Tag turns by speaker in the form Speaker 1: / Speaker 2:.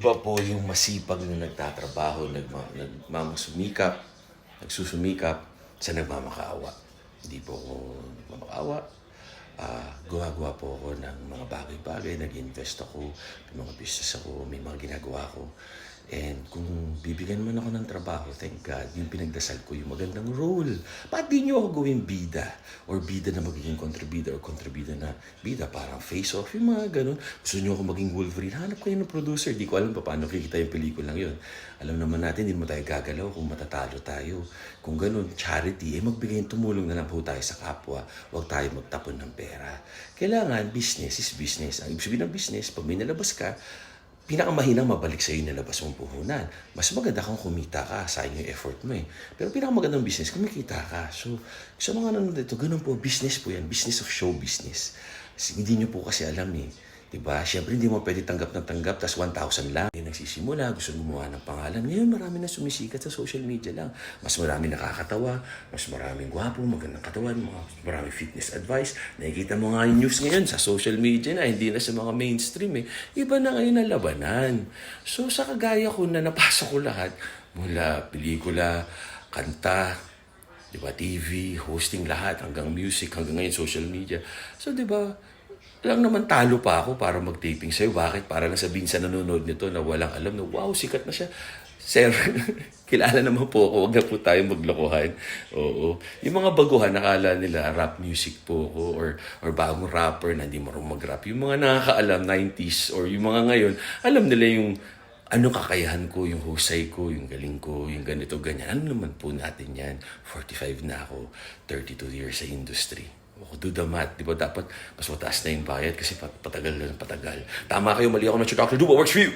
Speaker 1: Iba po yung masipag na nagtatrabaho, nagma, nagmamasumikap, nagsusumikap sa nagmamakaawa. Hindi po ako nagmamakaawa. Ah, gawa-gawa po ako ng mga bagay-bagay, nag-invest ako, may mga business ako, may mga ginagawa ko. And kung bibigyan man ako ng trabaho, thank God, yung pinagdasal ko, yung magandang role. Ba't di nyo ako gawing bida? Or bida na magiging kontrabida or kontrabida na bida, parang face-off, yung mga ganun. Gusto nyo ako maging Wolverine, hanap kayo ng producer. Di ko alam pa paano kikita yung pelikulang yun. Alam naman natin, hindi mo tayo gagalaw kung matatalo tayo. Kung ganun, charity, eh magbigay tumulong na lang po tayo sa kapwa. Huwag tayo magtapon ng pera. Kailangan, business is business. Ang ibig sabihin ng business, pag may nalabas ka, pinakamahinang mabalik sa iyo nalabas mong puhunan. Mas maganda kang kumita ka, sayang yung effort mo eh. Pero pinakamagandang business, kumikita ka. So, sa mga nanonood dito, ganun po, business po yan. Business of show business. Kasi hindi nyo po kasi alam eh. Diba? Siyempre, hindi mo pwede tanggap ng tanggap, tas 1,000 lang. Yung nagsisimula, gusto gumawa ng pangalan. Ngayon, marami na sumisikat sa social media lang. Mas marami nakakatawa, mas maraming gwapo, magandang katawan, mga maraming fitness advice. Nakikita mo nga yung news ngayon sa social media na, hindi na sa mga mainstream eh. Iba na ngayon ang labanan. So, sa kagaya ko na napasok ko lahat, mula pelikula, kanta, di ba, TV, hosting lahat, hanggang music, hanggang ngayon social media. So, di ba, lang naman talo pa ako para mag-taping sa'yo. Bakit? Para lang sabihin sa nanonood nito na walang alam na, wow, sikat na siya. Sir, kilala naman po ako. Huwag na po tayo maglokohan. Oo. Yung mga baguhan, nakala nila rap music po ako or, or bagong rapper na hindi marunong mag-rap. Yung mga nakakaalam, 90s or yung mga ngayon, alam nila yung ano kakayahan ko, yung husay ko, yung galing ko, yung ganito, ganyan. Ano naman po natin yan? 45 na ako, 32 years sa industry. Ako do the math, di ba? Dapat mas mataas na yung bayad kasi pat- patagal na patagal. Tama kayo, mali ako na Dr. Do what works for you!